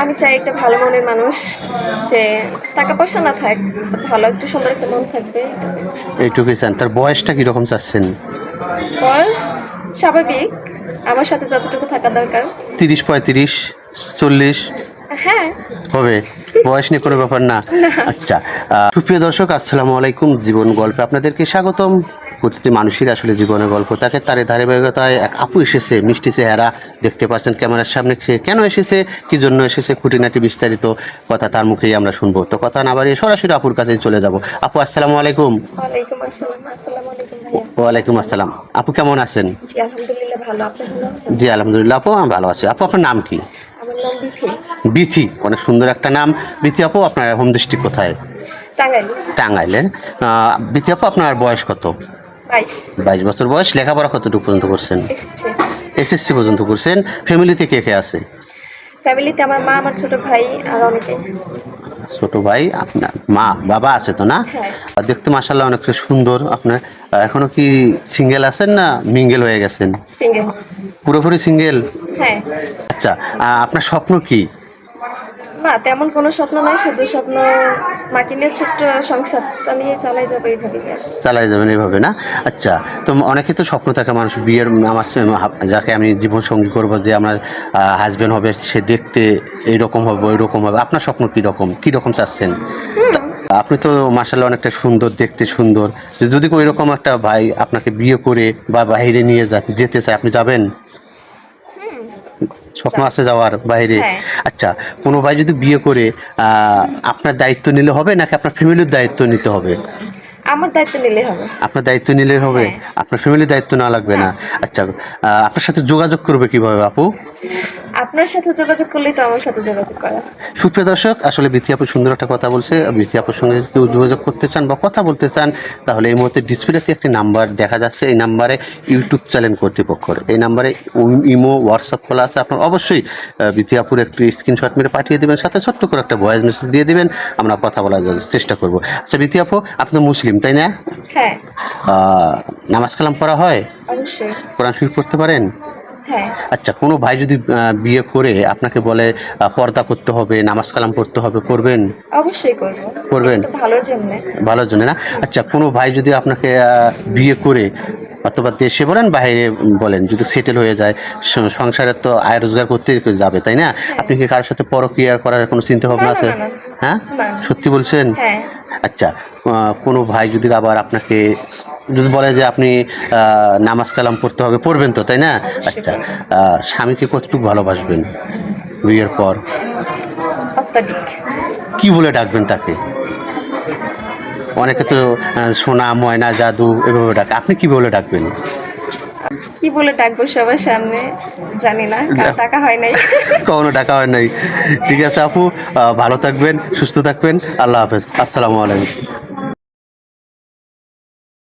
আমি চাই একটা ভালো মনের মানুষ। সে টাকা পয়সা না থাক ভালো একটু সুন্দর একটা মন থাকবে। এইটুকুই চান। তার বয়সটা কীরকম চাচ্ছেন? বয়স স্বাভাবিক। আমার সাথে যতটুকু থাকা দরকার। তিরিশ পঁয়ত্রিশ চল্লিশ? হ্যাঁ হবে। বয়স নিয়ে কোনো ব্যাপার না। আচ্ছা সুপ্রিয় দর্শক আসসালামু আলাইকুম। জীবন গল্পে আপনাদেরকে স্বাগতম। প্রতিটি মানুষের আসলে জীবনের গল্প তাকে তারে ধারাবাহিকতায় এক আপু এসেছে মিষ্টি চেহারা। দেখতে পাচ্ছেন ক্যামেরার সামনে সে কেন এসেছে কি জন্য এসেছে খুঁটিনাটি বিস্তারিত কথা তার মুখেই আমরা শুনব। তো কথা না বাড়িয়ে সরাসরি আপুর কাছেই চলে যাব। আপু আসসালামু আলাইকুম। ওয়ালাইকুম আসসালাম আপু কেমন আছেন? জি আলহামদুলিল্লাহ আপু আমি ভালো আছি। আপু আপনার নাম কি? বিথি। অনেক সুন্দর একটা নাম। বিথি আপু আপনার হোম ডিস্ট্রিক্ট কোথায়? টাঙ্গাইলি। টাঙ্গাইলের বিথি আপু আপনার বয়স কত? বাইশ। বছর বয়স। লেখাপড়া কতটুকু পর্যন্ত করছেন? এসএসসি। পর্যন্ত করছেন। ফ্যামিলিতে কে কে আছে? ফ্যামিলিতে আমার মা আমার ছোট ভাই আর অনেকে। ছোট ভাই আপনার মা বাবা আছে তো না? হ্যাঁ। আর দেখতে মাসাল্লাহ অনেকটা সুন্দর। আপনার এখনও কি সিঙ্গেল আছেন না মিঙ্গেল হয়ে গেছেন? সিঙ্গেল পুরোপুরি সিঙ্গেল হ্যাঁ। আচ্ছা আপনার স্বপ্ন কি? না তেমন কোনো স্বপ্ন নাই শুধু স্বপ্ন মাকে নিয়ে ছোট্ট সংসারটা নিয়ে চালাই যাবে এইভাবে চালাই যাবেন এইভাবে না? আচ্ছা তো অনেকে তো স্বপ্ন থাকে মানুষ বিয়ের আমার যাকে আমি জীবন সঙ্গী করব যে আমার হাজবেন্ড হবে সে দেখতে এইরকম হবে ওই রকম হবে। আপনার স্বপ্ন কীরকম কীরকম চাচ্ছেন? আপনি তো মার্শাল্লাহ অনেকটা সুন্দর দেখতে সুন্দর। যে যদি ওই রকম একটা ভাই আপনাকে বিয়ে করে বা বাইরে নিয়ে যেতে চায় আপনি যাবেন? স্বপ্ন আছে যাওয়ার বাইরে হ্যাঁ। আচ্ছা কোনো ভাই যদি বিয়ে করে আপনার দায়িত্ব নিলে হবে নাকি আপনার ফ্যামিলির দায়িত্ব নিতে হবে আমার দায়িত্ব নিলে হবে। আপনার দায়িত্ব নিলে হবে। হ্যাঁ। আপনার ফ্যামিলির দায়িত্ব না লাগবে না। আচ্ছা আপনার সাথে যোগাযোগ করবে কীভাবে আপু? আপনার সাথে যোগাযোগ করলেই তো আমার সাথে যোগাযোগ করা। সুপ্রিয় দর্শক আসলে বিথি আপু সুন্দর একটা কথা বলছে। বিথি আপুর সঙ্গে যদি যোগাযোগ করতে চান বা কথা বলতে চান তাহলে এই মুহূর্তে ডিসপ্লেতে একটি নাম্বার দেখা যাচ্ছে। এই নাম্বারে ইউটিউব চ্যানেল কর্তৃপক্ষের এই নাম্বারে ইমো হোয়াটসঅ্যাপ খোলা আছে। আপনার অবশ্যই বিথি আপুর একটি স্ক্রিনশট মেরে পাঠিয়ে দেবেন। সাথে ছোট্ট করে একটা ভয়েস মেসেজ দিয়ে দেবেন। আমরা কথা বলার চেষ্টা করব। আচ্ছা বিথি আপু আপনি তো মুসলিম তাই না? হ্যাঁ। নামাজ কালাম পড়া হয়? অবশ্যই। কোরআন শরীফ পড়তে পারেন? হ্যাঁ। আচ্ছা কোনো ভাই যদি বিয়ে করে আপনাকে বলে পর্দা করতে হবে নামাজ কালাম পড়তে হবে করবেন? অবশ্যই করব। করবেন? ভালোর জন্য। ভালোর জন্য না? আচ্ছা কোনো ভাই যদি আপনাকে বিয়ে করে অথবা দেশে বলেন বাইরে বলেন যদি সেটেল হয়ে যায় স- সংসারে তো আয় রোজগার করতে যাবে তাই না? আপনি কি কারোর সাথে পরক্রিয়া করার কোনো চিন্তা ভাবনা আছে। হ্যাঁ? সত্যি বলছেন? হ্যাঁ। আচ্ছা কোনো ভাই যদি আবার আপনাকে যদি বলে যে আপনি নামাজ কালাম পড়তে হবে পড়বেন তো তাই না? আচ্ছা স্বামীকে কতটুকু ভালোবাসবেন বিয়ের পর? কি বলে ডাকবেন তাকে? অনেকে তো সোনা ময়না জাদু এভাবে ডাকে। আপনি কি বলে ডাকবেন? কি বলে ডাকবো সবার সামনে? জানি না টাকা হয় নাই। কখনো টাকা হয় নাই। ঠিক আছে আপু ভালো থাকবেন, সুস্থ থাকবেন, আল্লাহ হাফেজ। আসসালামু আলাইকুম।